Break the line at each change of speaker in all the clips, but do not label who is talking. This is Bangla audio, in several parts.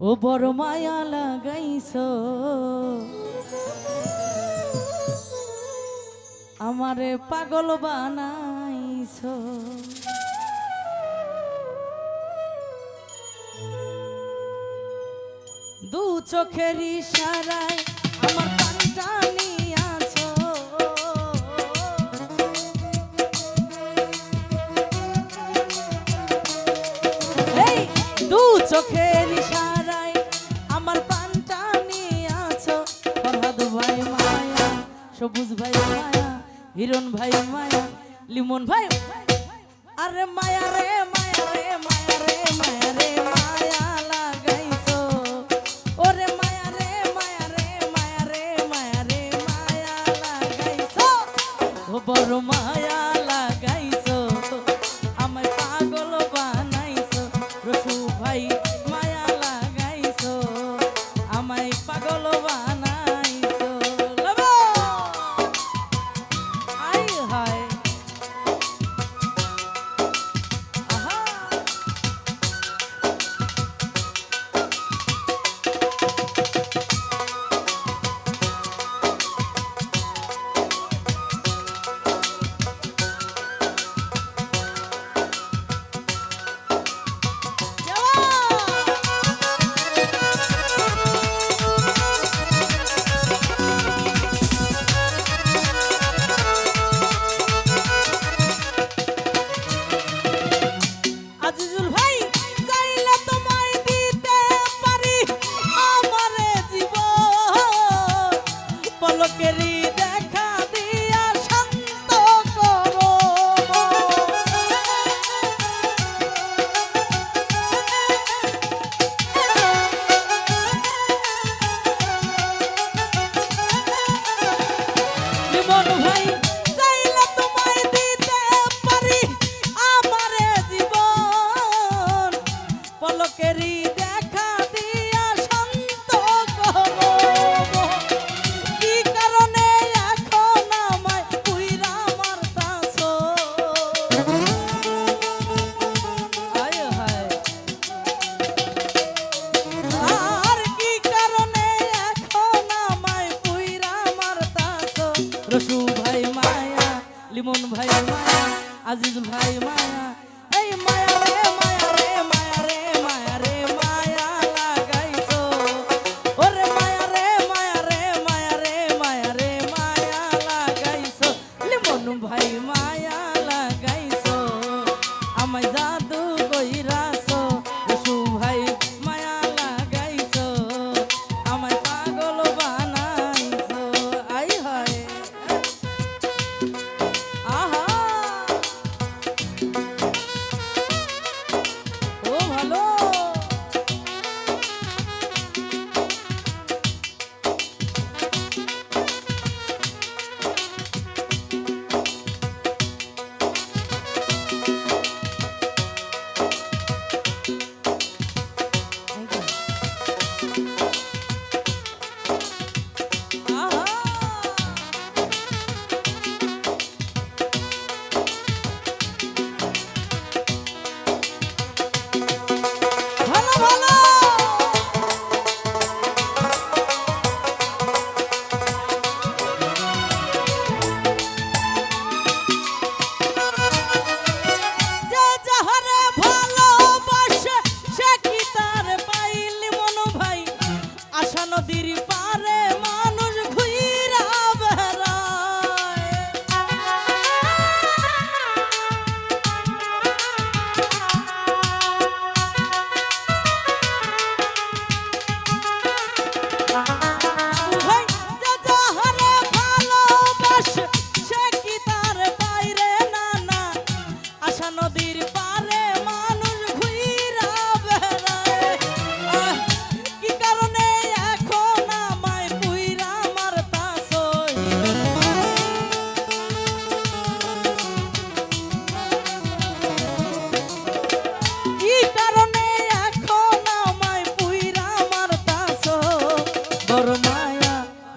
ও বড় মায়া লাগাইছ। আমারে পাগল বানাইছ। দু চোখের ইশারায় আমার কানটা সবুজ ভাই মায়া, হিরণ ভাই মায়া, লিমন ভাই আরে মায়া রে মায়া রে মায়া রে মায়া রে, মায়া লাগাইছো। ওরে মায়া রে মায়া রে মায়া রে মায়া রে, মায়া লাগাইছো। ও বড় মায়া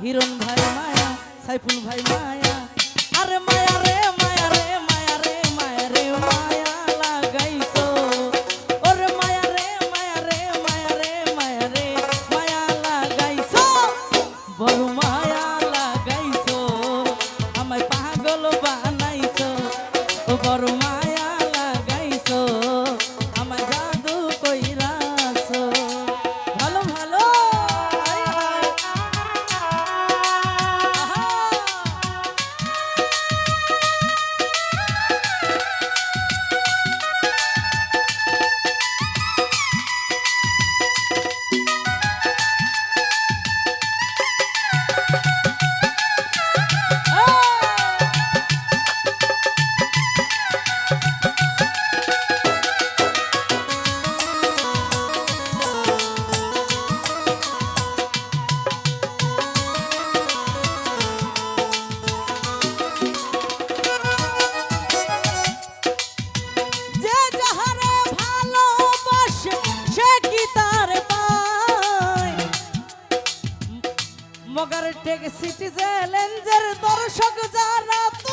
হিরণ ভাই মায়া, সাইফুল ভাই মায়া। আরে মায়া রে মায়া রে মায়া রে মায়া রে, মায়া লাগাইছো। ওরে মায়া রে মায়া রে মায়া রে মায়া রে, মায়া লাগাইছো। বড় মায়া লাগাইছো, আমায় পাগল বানাইছো। ও বড় মগার টেক সিটি চ্যালেঞ্জের দর্শক যারা তো